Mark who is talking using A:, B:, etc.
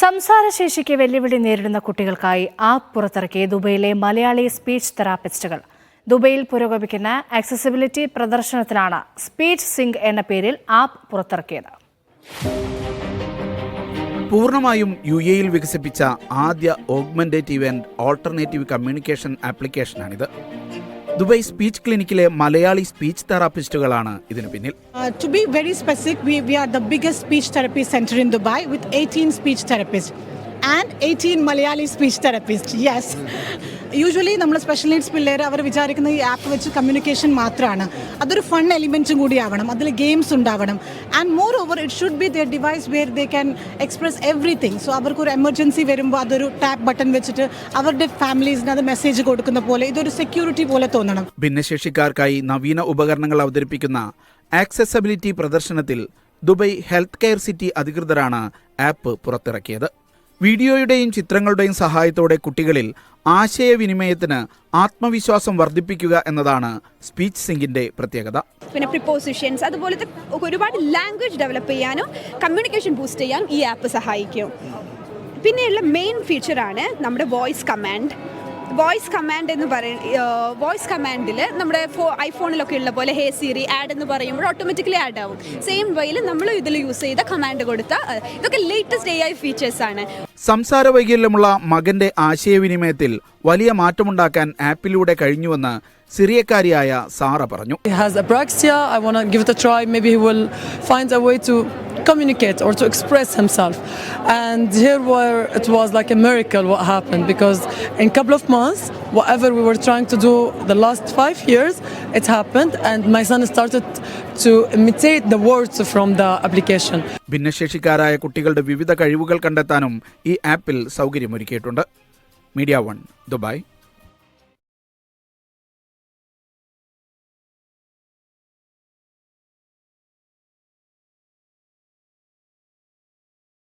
A: സംസാരശേഷിക്ക് വെല്ലുവിളി നേരിടുന്ന കുട്ടികൾക്കായി ആപ്പ് പുറത്തിറക്കിയ ദുബൈയിലെ മലയാളി സ്പീച്ച് തെറാപ്പിസ്റ്റുകൾ. ദുബൈയിൽ പുരോഗമിക്കുന്ന ആക്സസിബിലിറ്റി പ്രദർശനത്തിലാണ് സ്പീച്ച് സിംഗ് എന്ന പേരിൽ ആപ്പ് പുറത്തിറക്കിയത്.
B: പൂർണമായും യു എയിൽ വികസിപ്പിച്ച ആദ്യ ഓഗ്മെന്റേറ്റീവ് ആൻഡ് ഓൾട്ടർനേറ്റീവ് കമ്മ്യൂണിക്കേഷൻ ആപ്ലിക്കേഷനാണിത്. ദുബായ് സ്പീച്ച് ക്ലിനിക്കിലെ മലയാളി സ്പീച്ച് തെറാപ്പിസ്റ്റുകളാണ് ഇതിനു പിന്നിൽ
C: Uh, to be very specific, we, we are the biggest speech therapy center in Dubai with 18 speech and 18 Malayali speech therapists. Yes. Usually നമ്മൾ special needs പിള്ളേർ അവർ വിചാരിക്കുന്ന ഈ ആപ്പ് വെച്ച് കമ്മ്യൂണിക്കേഷൻ മാത്രമാണ് അതൊരു ഫൺ എലിമെന്റും കൂടി ആവണം. അതിൽ ഗെയിംസ് ഉണ്ടാവണം. And moreover it should be the device where they can express everything so അവർക്കൊരു എമർജൻസി വരുമ്പോൾ അതൊരു ടാപ്പ് ബട്ടൺ വെച്ചിട്ട് അവരുടെ ഫാമിലീസിന് അത് മെസ്സേജ് കൊടുക്കുന്ന പോലെ ഇതൊരു സെക്യൂരിറ്റി പോലെ തോന്നണം.
B: ഭിന്നശേഷിക്കാർക്കായി നവീന ഉപകരണങ്ങൾ അവതരിപ്പിക്കുന്ന ആക്സസബിലിറ്റി പ്രദർശനത്തിൽ ദുബൈ ഹെൽത്ത് കെയർ സിറ്റി അധികൃതരാണ് ആപ്പ് പുറത്തിറക്കിയത്. വീഡിയോയുടെയും ചിത്രങ്ങളുടെയും സഹായത്തോടെ കുട്ടികളിൽ ആശയവിനിമയത്തിന് ആത്മവിശ്വാസം വർദ്ധിപ്പിക്കുക എന്നതാണ് സ്പീച്ച് സിംഗിന്റെ പ്രത്യേകത.
D: പിന്നെ പ്രിപ്പോസിഷൻസ് അതുപോലത്തെ ഒരുപാട് ലാംഗ്വേജ് ഡെവലപ്പ് ചെയ്യാനും കമ്മ്യൂണിക്കേഷൻ ബൂസ്റ്റ് ചെയ്യാനും ഈ ആപ്പ് സഹായിക്കും. പിന്നെയുള്ള മെയിൻ ഫീച്ചറാണ് നമ്മുടെ വോയിസ് കമാൻഡ് വോയിസ് കമാൻഡ് എന്ന് പറയുന്ന വോയിസ് കമാൻഡിൽ നമ്മുടെ ഫോ ഐഫോണിലൊക്കെ ഉള്ള പോലെ ഹേ സീറി ആഡ് എന്ന് പറയുമ്പോൾ ഓട്ടോമാറ്റിക്കലി ആഡ് ആവും. സെയിം വേയിൽ നമ്മൾ ഇതിൽ യൂസ് ചെയ്ത കമാൻഡ് കൊടുത്ത ഇതൊക്കെ ലേറ്റസ്റ്റ് എ ഐ ആണ്.
B: സംസാര വൈകല്യമുള്ള മകന്റെ ആശയവിനിമയത്തിൽ വലിയ മാറ്റമുണ്ടാക്കാൻ ആപ്പിലൂടെ കഴിഞ്ഞുവെന്ന് സിറിയക്കാരിയായ സാറ പറഞ്ഞു.
E: Communicate or to express himself. And here, where it was like a miracle, what happened because in a couple of months, whatever we were trying to do the last five years, it happened, and my son started to imitate the words from the application.
B: ഭിന്നശേഷിക്കാരായ കുട്ടികളുടെ വിവിധ കഴിവുകൾ കണ്ടെത്താനും ഈ ആപ്പിൽ സൗകര്യമൊരുക്കിയിട്ടുണ്ട് media one Dubai